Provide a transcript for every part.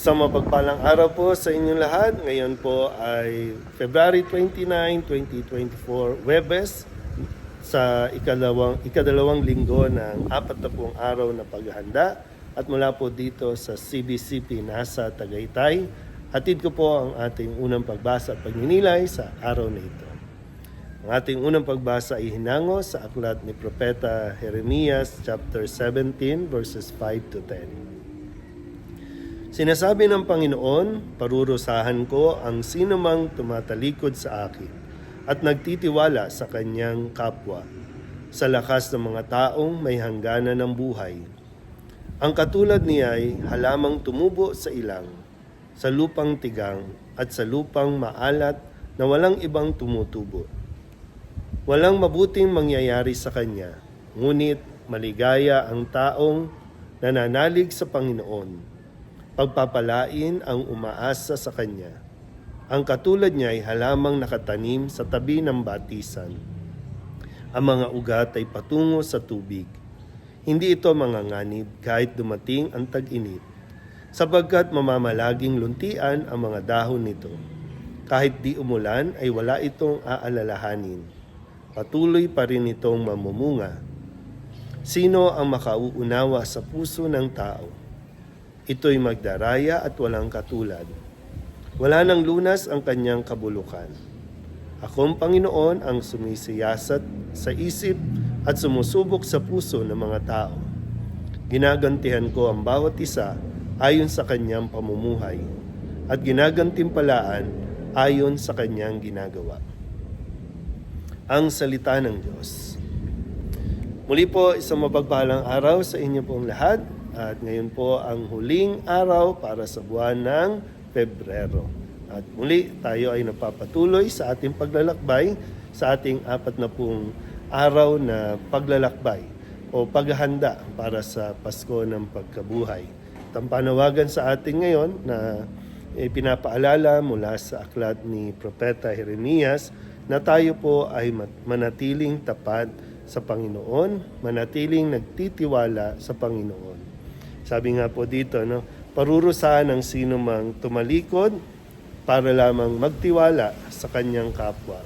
Isang mapagpalang araw po sa inyong lahat. Ngayon po ay February 29, 2024, Webes sa ikalawang, ikadalawang linggo ng apat na pong araw na paghahanda at mula po dito sa CBCP nasa Tagaytay. Hatid ko po ang ating unang pagbasa at pagninilay sa araw na ito. Ang ating unang pagbasa ay hinango sa aklat ni Propeta Jeremias chapter 17 verses 5 to 10. Sinasabi ng Panginoon, parurusahan ko ang sinumang tumatalikod sa akin at nagtitiwala sa kanyang kapwa, sa lakas ng mga taong may hangganan ng buhay. Ang katulad niya ay halamang tumubo sa ilang, sa lupang tigang at sa lupang maalat na walang ibang tumutubo. Walang mabuting mangyayari sa kanya, ngunit maligaya ang taong nananalig sa Panginoon pagpapalain ang umaasa sa Kanya. Ang katulad niya ay halamang nakatanim sa tabi ng batisan. Ang mga ugat ay patungo sa tubig. Hindi ito manganganib kahit dumating ang tag-init, sapagkat mamamalaging luntian ang mga dahon nito. Kahit di umulan ay wala itong aalalahanin. Patuloy pa rin itong mamumunga. Sino ang makauunawa sa puso ng tao? Ito'y magdaraya at walang katulad. Wala nang lunas ang kanyang kabulukan. Akong Panginoon ang sumisiyasat sa isip at sumusubok sa puso ng mga tao. Ginagantihan ko ang bawat isa ayon sa kanyang pamumuhay at ginagantimpalaan ayon sa kanyang ginagawa. Ang salita ng Diyos. Muli po, isang mapagpalang araw sa inyo pong lahat. At ngayon po ang huling araw para sa buwan ng Pebrero. At muli tayo ay napapatuloy sa ating paglalakbay sa ating apat na pong araw na paglalakbay o paghahanda para sa Pasko ng Pagkabuhay. At sa atin ngayon na ipinapaalala mula sa aklat ni Propeta Jeremias na tayo po ay manatiling tapat sa Panginoon, manatiling nagtitiwala sa Panginoon. Sabi nga po dito, no, parurusahan ng sino mang tumalikod para lamang magtiwala sa kanyang kapwa.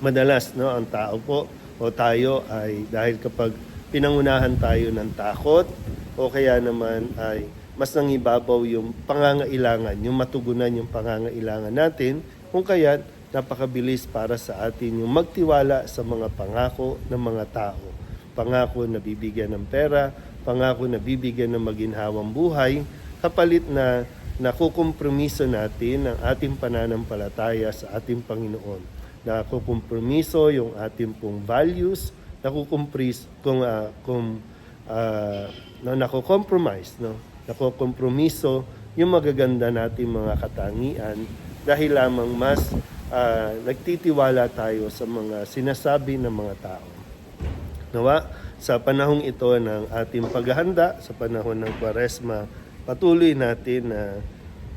Madalas, no, ang tao po o tayo ay dahil kapag pinangunahan tayo ng takot o kaya naman ay mas nangibabaw yung pangangailangan, yung matugunan yung pangangailangan natin, kung kaya napakabilis para sa atin yung magtiwala sa mga pangako ng mga tao. Pangako na bibigyan ng pera, pangako na bibigyan ng maginhawang buhay, kapalit na nakukompromiso natin ang ating pananampalataya sa ating Panginoon. Nakukompromiso yung ating pong values, nakukompris kung uh, kung uh, no, nako-compromise, no? Nako-kompromiso yung magaganda nating mga katangian dahil lamang mas uh, nagtitiwala tayo sa mga sinasabi ng mga tao. Nawa, sa panahong ito ng ating paghahanda, sa panahon ng Kwaresma, patuloy natin na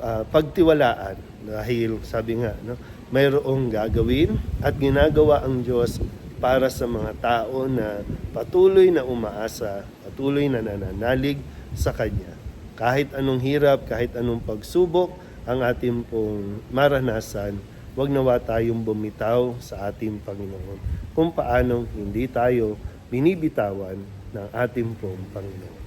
uh, pagtiwalaan dahil sabi nga, no, mayroong gagawin at ginagawa ang Diyos para sa mga tao na patuloy na umaasa, patuloy na nananalig sa Kanya. Kahit anong hirap, kahit anong pagsubok ang ating pong maranasan, wag nawa tayong bumitaw sa ating Panginoon. Kung paano hindi tayo binibitawan ng ating pong Panginoon.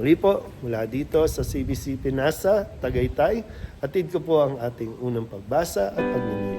Muli po, mula dito sa CBC Pinasa, Tagaytay, atid ko po ang ating unang pagbasa at pagninilay.